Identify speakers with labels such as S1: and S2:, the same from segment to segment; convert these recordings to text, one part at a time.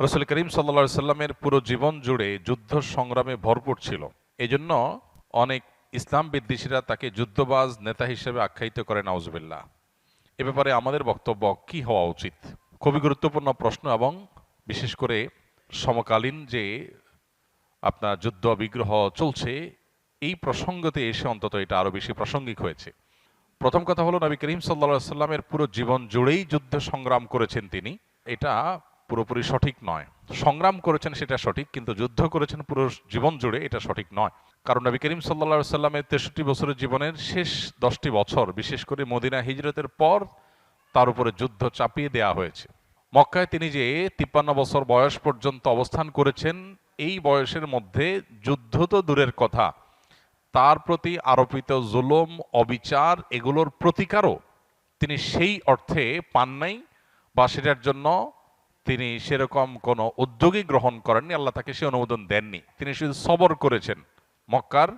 S1: রসুল করিম সাল্লা সাল্লামের পুরো জীবন জুড়ে যুদ্ধ সংগ্রামে ভরপুর ছিল। এজন্য অনেক ইসলাম বিদ্বেষীরা তাকে যুদ্ধবাজ নেতা হিসেবে আখ্যায়িত করে, নাউজবিল্লাহ। এ ব্যাপারে আমাদের বক্তব্য কি হওয়া উচিত? খুবই গুরুত্বপূর্ণ প্রশ্ন এবং বিশেষ করে সমকালীন যে আপনার যুদ্ধ বিগ্রহ চলছে, এই প্রসঙ্গতে এসে অন্তত এটা আরও বেশি প্রাসঙ্গিক হয়েছে। প্রথম কথা হলো, নবী করিম সাল্লা সাল্লামের পুরো জীবন জুড়েই যুদ্ধ সংগ্রাম করেছেন তিনি। এটা পুরোপুরি সঠিক নয়। সংগ্রাম করেছেন সেটা সঠিক, কিন্তু যুদ্ধ করেছেন পুরো জীবন জুড়ে এটা সঠিক নয়। কারণ নবী করিম সাল্লা সাল্লামের তেষট্টি বছরের জীবনের শেষ দশটি বছর, বিশেষ করে মদিনা হিজরতের পর তার উপরে যুদ্ধ চাপিয়ে দেয়া হয়েছে। মক্কায় তিনি যে তিপ্পান্ন বছর বয়স পর্যন্ত অবস্থান করেছেন, এই বয়সের মধ্যে যুদ্ধ তো দূরের কথা। তার প্রতি আরোপিত জুলুম, অবিচার এগুলোর প্রতিকারও তিনি সেই অর্থে পান নাই, বা সেটার জন্য তিনি সেরকম কোনো উদ্যোগই গ্রহণ করেননি, আল্লাহ তাকে সে অনুমোদন দেননি। তিনি শুধু সবর করেছেন। মক্কার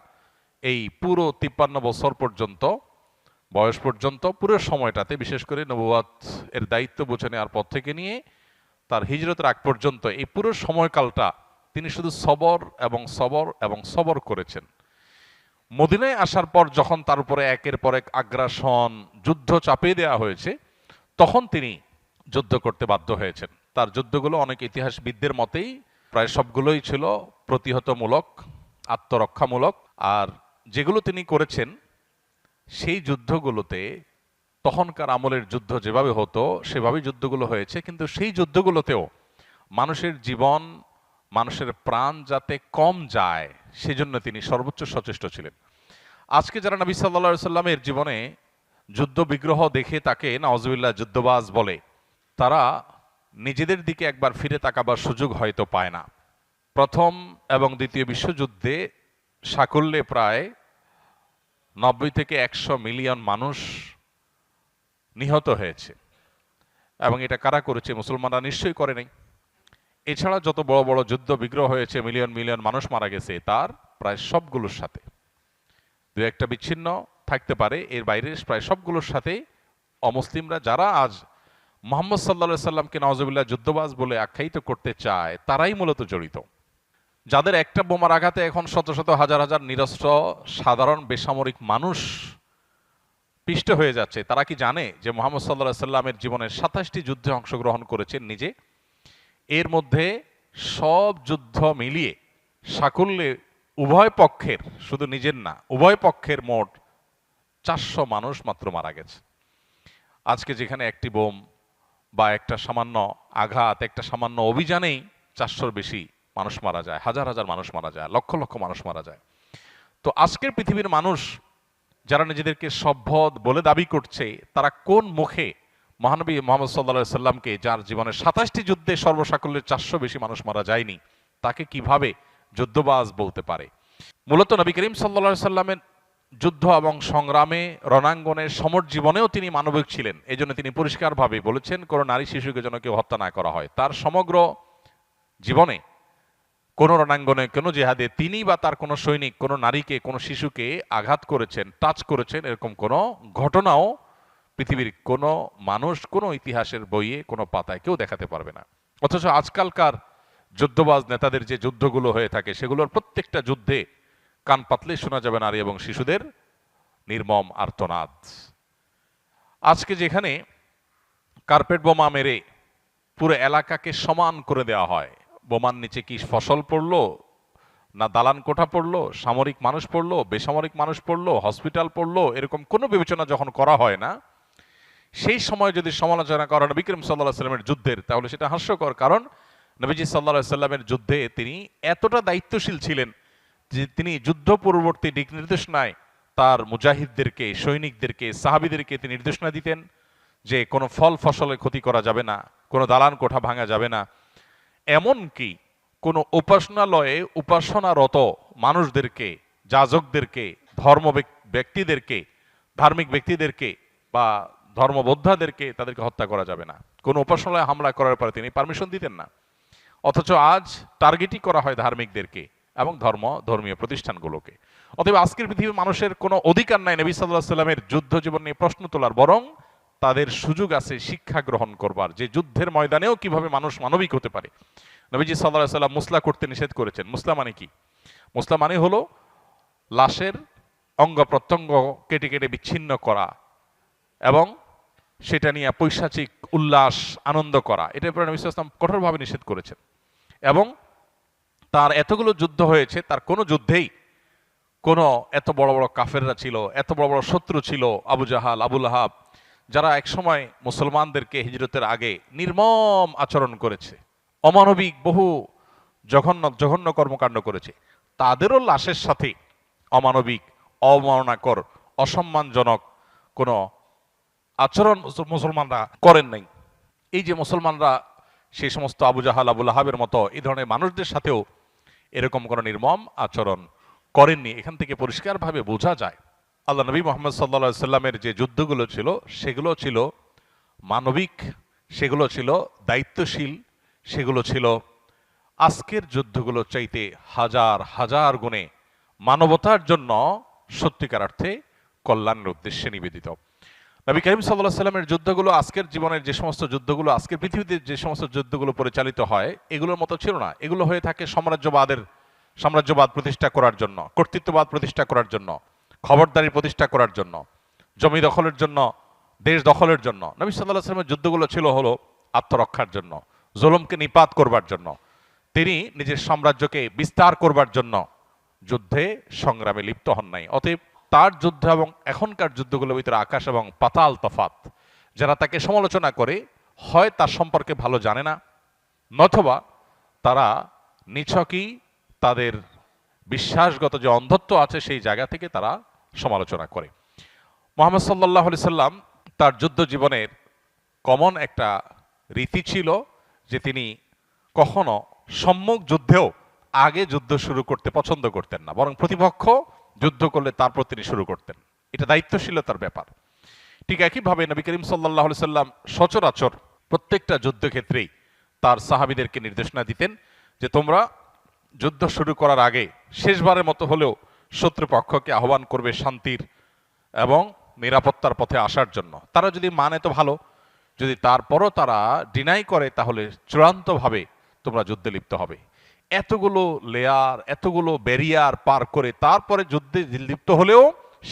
S1: এই পুরো তিপ্পান্ন বছর পর্যন্ত, বয়স পর্যন্ত, পুরো সময়টাতে, বিশেষ করে নবুয়াত এর দায়িত্ব বুঝে নেওয়ার পর থেকে নিয়ে তার হিজরতের আগ পর্যন্ত, এই পুরো সময়কালটা তিনি শুধু সবর এবং সবর এবং সবর করেছেন। মদিনায় আসার পর যখন তার উপরে একের পর এক আগ্রাসন, যুদ্ধ চাপিয়ে দেওয়া হয়েছে, তখন তিনি যুদ্ধ করতে বাধ্য হয়েছেন। তার যুদ্ধগুলো অনেক ইতিহাসবিদদের মতেই প্রায় সবগুলোই ছিল প্রতিহতমূলক, আত্মরক্ষামূলক। আর যেগুলো তিনি করেছেন, সেই যুদ্ধগুলোতে তখনকার আমলের যুদ্ধ যেভাবে হতো, সেভাবেই যুদ্ধগুলো হয়েছে। কিন্তু সেই যুদ্ধগুলোতেও মানুষের জীবন, মানুষের প্রাণ যাতে কম যায়, সেজন্য তিনি সর্বোচ্চ সচেষ্ট ছিলেন। আজকে যারা নবী সাল্লা সাল্লামের জীবনে যুদ্ধ বিগ্রহ দেখে তাকে নওয়াজবিল্লাহ যুদ্ধবাজ বলে, তারা নিজেদের দিকে একবার ফিরে তাকাবার সুযোগ হয়তো পায় না। প্রথম এবং দ্বিতীয় বিশ্বযুদ্ধে সাকল্যে প্রায় নব্বই থেকে একশো মিলিয়ন মানুষ নিহত হয়েছে। এবং এটা কারা করেছে মুসলমানরা নিশ্চয়ই করে নাই। এছাড়া যত বড় বড় যুদ্ধ বিগ্রহ হয়েছে, মিলিয়ন মিলিয়ন মানুষ মারা গেছে, তার প্রায় সবগুলোর সাথে। দু একটা বিচ্ছিন্ন থাকতে পারে, এর বাইরে প্রায় সবগুলোর সাথে অমুসলিমরা যারা আজ মোহাম্মদ সাল্লা সাল্লামকে নওয়াজবিল্লাহ যুদ্ধবাজ বলে আখ্যায়িত করতে চায়, তারাই মূলত জড়িত। যাদের একটা বোমার আঘাতে এখন শত শত হাজার হাজার নিরস্ত্র, সাধারণ বেসামরিক মানুষ পিষ্ট হয়ে যাচ্ছে, তারা কি জানে যে মোহাম্মদ সাল্লাহ সাল্লামের জীবনের সাতাশটি যুদ্ধে অংশগ্রহণ করেছেন নিজে? এর মধ্যে সব যুদ্ধ মিলিয়ে সাকল্যে উভয় পক্ষের, শুধু নিজের না, উভয় পক্ষের মোট চারশো মানুষ মাত্র মারা গেছে। আজকে যেখানে একটি বোম বা একটা সামান্য আঘাত, একটা সামান্য অভিযানেই চারশোর বেশি মানুষ মারা যায়, হাজার হাজার মানুষ মারা যায়, লক্ষ লক্ষ মানুষ মারা যায়। তো আজকের পৃথিবীর মানুষ যারা নিজেদেরকে সভ্য বলে দাবি করছে, তারা কোন মুখে মহানবী মোহাম্মদ সাল্লা সাল্লামকে যার জীবনের সাতাশটি যুদ্ধে সর্বসাকল্যের চারশো বেশি মানুষ মারা যায়নি, তাকে কীভাবে যুদ্ধবাজ বলতে পারে? মূলত নবী করিম সাল্লা সাল্লামের যুদ্ধ এবং সংগ্রামে রণাঙ্গনের সমর জীবনেও তিনি মানবিক ছিলেন। এই জন্য তিনি পরিষ্কারভাবে বলেছেন, কোনো নারী শিশুকে যেন কেউ হত্যা না করা হয়। তার সমগ্র জীবনে কোনো রণাঙ্গনে, কোনো জেহাদে তিনি বা তার কোনো সৈনিক, কোনো নারীকে, কোনো শিশুকে আঘাত করেছেন, টাচ করেছেন, এরকম কোনো ঘটনাও পৃথিবীর কোনো মানুষ, কোনো ইতিহাসের বইয়ে, কোনো পাতায় কেউ দেখাতে পারবে না। অথচ আজকালকার যুদ্ধবাজ নেতাদের যে যুদ্ধগুলো হয়ে থাকে, সেগুলোর প্রত্যেকটা যুদ্ধে কান পাতলে শোনা যাবে নারী এবং শিশুদের নির্মম আর্তনাদ। আজকে যেখানে কার্পেট বোমা মেরে পুরো এলাকাকে সমান করে দেওয়া হয়, বোমার নিচে কি ফসল পড়ল, না দালান কোঠা পড়ল, সামরিক মানুষ পড়ল, বেসামরিক মানুষ পড়ল, হসপিটাল পড়ল, এরকম কোনো বিবেচনা যখন করা হয় না, সেই সময় যদি সমালোচনা করা হয় বিক্রম সাল্লাহ সাল্লামের যুদ্ধের, তাহলে সেটা হাস্যকর। কারণ নবীজি সাল্লাহ সাল্লামের যুদ্ধে তিনি এতটা দায়িত্বশীল ছিলেন যে তিনি যুদ্ধ পূর্ববর্তী দিক নির্দেশনায় তার মুজাহিদদেরকে, সৈনিকদেরকে, সাহাবিদেরকে তিনি নির্দেশনা দিতেন যে কোনো ফল ফসলে ক্ষতি করা যাবে না, কোনো দালান কোঠা ভাঙা যাবে না। এমনকি কোনো উপাসনালয়ে উপাসনারত মানুষদেরকে, যাজকদেরকে, ধর্ম ব্যক্তিদেরকে, ধার্মিক ব্যক্তিদেরকে বা ধর্মবোদ্ধাদেরকে তাদেরকে হত্যা করা যাবে না। কোনো উপাসনালয়ে হামলা করার পরে তিনি পারমিশন দিতেন না। অথচ আজ টার্গেটই করা হয় ধার্মিকদেরকে। এবং ধর্ম, ধর্মীয় প্রতিষ্ঠানগুলোকে। অতএব আজকের পৃথিবীর মানুষের কোনো অধিকার নাই নবী সাল্লাহ সাল্লামের যুদ্ধ জীবন নিয়ে প্রশ্ন তোলার, বরং তাদের সুযোগ আছে শিক্ষা গ্রহণ করবার। যে যুদ্ধের ময়দানেও কীভাবে মানুষ মানবিক হতে পারে। নবীজি সাল্লাহ সাল্লাম মুসলা করতে নিষেধ করেছেন। মুসলা মানে কি? মুসলা মানে হলো লাশের অঙ্গ প্রত্যঙ্গ কেটে কেটে বিচ্ছিন্ন করা এবং সেটা নিয়ে পৈশাচিক উল্লাস, আনন্দ করা। উপরে নবী ওয়াসাল্লাম কঠোরভাবে নিষেধ করেছেন। এবং তার এতগুলো যুদ্ধ হয়েছে, তার কোনো যুদ্ধেই কোনো এত বড় বড় কাফেররা ছিল, এত বড় বড় শত্রু ছিল আবু জাহাল আবুল আহাব যারা একসময় মুসলমানদেরকে হিজরতের আগে নির্মম আচরণ করেছে, অমানবিক বহু জঘন্য জঘন্য কর্মকাণ্ড করেছে। তাদেরও লাশের সাথে অমানবিক অমাননাকর অসম্মানজনক কোনো আচরণ মুসলমানরা করেন নাই। এই যে মুসলমানরা সেই সমস্ত আবু জাহাল আবুল আহাবের মতো এই ধরনের মানুষদের সাথেও এরকম কোনো নির্মম আচরণ করেননি। এখান থেকে পরিষ্কারভাবে বোঝা যায়, আল্লাহ নবী মোহাম্মদ সাল্লা সাল্লামের যে যুদ্ধগুলো ছিল, সেগুলো ছিল মানবিক, সেগুলো ছিল দায়িত্বশীল, সেগুলো ছিল আজকের যুদ্ধগুলো চাইতে হাজার হাজার গুণে মানবতার জন্য সত্যিকার অর্থে কল্যাণের উদ্দেশ্যে নিবেদিত। নবী করিম সাল্লাহ সাল্লামের যুদ্ধগুলো আজকের জীবনের যে সমস্ত যুদ্ধগুলো, আজকের পৃথিবীতে যে সমস্ত যুদ্ধগুলো পরিচালিত হয়, এগুলোর মতো ছিল না। এগুলো হয়ে থাকে সাম্রাজ্যবাদের, সাম্রাজ্যবাদ প্রতিষ্ঠা করার জন্য, কর্তৃত্ববাদ প্রতিষ্ঠা করার জন্য, খবরদারি প্রতিষ্ঠা করার জন্য, জমি দখলের জন্য, দেশ দখলের জন্য। নবী সাল্লাহ সাল্লামের যুদ্ধগুলো ছিল হলো আত্মরক্ষার জন্য, জুলুমকে নিপাত করবার জন্য, তিনি নিজের সাম্রাজ্যকে বিস্তার করবার জন্য যুদ্ধে সংগ্রামে লিপ্ত হন নাই। অতএব তার যুদ্ধ এবং এখনকার যুদ্ধগুলোর ভিতরে আকাশ এবং পাতাল তফাত যারা তাকে সমালোচনা করে, হয় তার সম্পর্কে ভালো জানে না, নথবা তারা নিছকই তাদের বিশ্বাসগত যে অন্ধত্ব আছে সেই জায়গা থেকে তারা সমালোচনা করে। মোহাম্মদ সাল্লাহ সাল্লাম তার যুদ্ধ জীবনের কমন একটা রীতি ছিল যে তিনি কখনো সম্মুখ যুদ্ধেও আগে যুদ্ধ শুরু করতে পছন্দ করতেন না, বরং প্রতিপক্ষ যুদ্ধ করলে তারপর তিনি শুরু করতেন। এটা দায়িত্বশীলতার ব্যাপার। ঠিক একইভাবে নবী করিম সাল্লাহ সাল্লাম সচরাচর প্রত্যেকটা যুদ্ধক্ষেত্রেই তার সাহাবিদেরকে নির্দেশনা দিতেন যে তোমরা যুদ্ধ শুরু করার আগে শেষবারের মতো হলেও শত্রুপক্ষকে আহ্বান করবে শান্তির এবং নিরাপত্তার পথে আসার জন্য। তারা যদি মানে তো ভালো, যদি তারপরও তারা ডিনাই করে তাহলে চূড়ান্তভাবে তোমরা যুদ্ধে লিপ্ত হবে। এতগুলো লেয়ার এতগুলো ব্যারিয়ার পার করে তারপরে যুদ্ধে লিপ্ত হলেও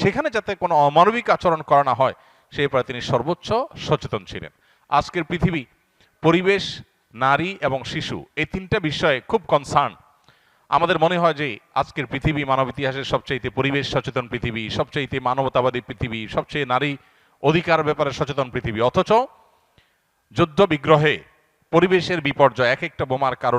S1: সেখানে যাতে কোনো অমানবিক আচরণ করা না হয়, সেই ব্যাপারে তিনি সর্বোচ্চ সচেতন ছিলেন। আজকের পৃথিবী, পরিবেশ, নারী এবং শিশু, এই তিনটা বিষয়ে খুব কনসার্ন আমাদের মনে হয় যে আজকের পৃথিবী মানব ইতিহাসের সবচাইতে পরিবেশ সচেতন পৃথিবী, সবচাইতে মানবতাবাদী পৃথিবী, সবচেয়ে নারী অধিকার ব্যাপারে সচেতন পৃথিবী। অথচ যুদ্ধ বিগ্রহে পরিবেশের বিপর্যয় এক একটা বোমার কারণ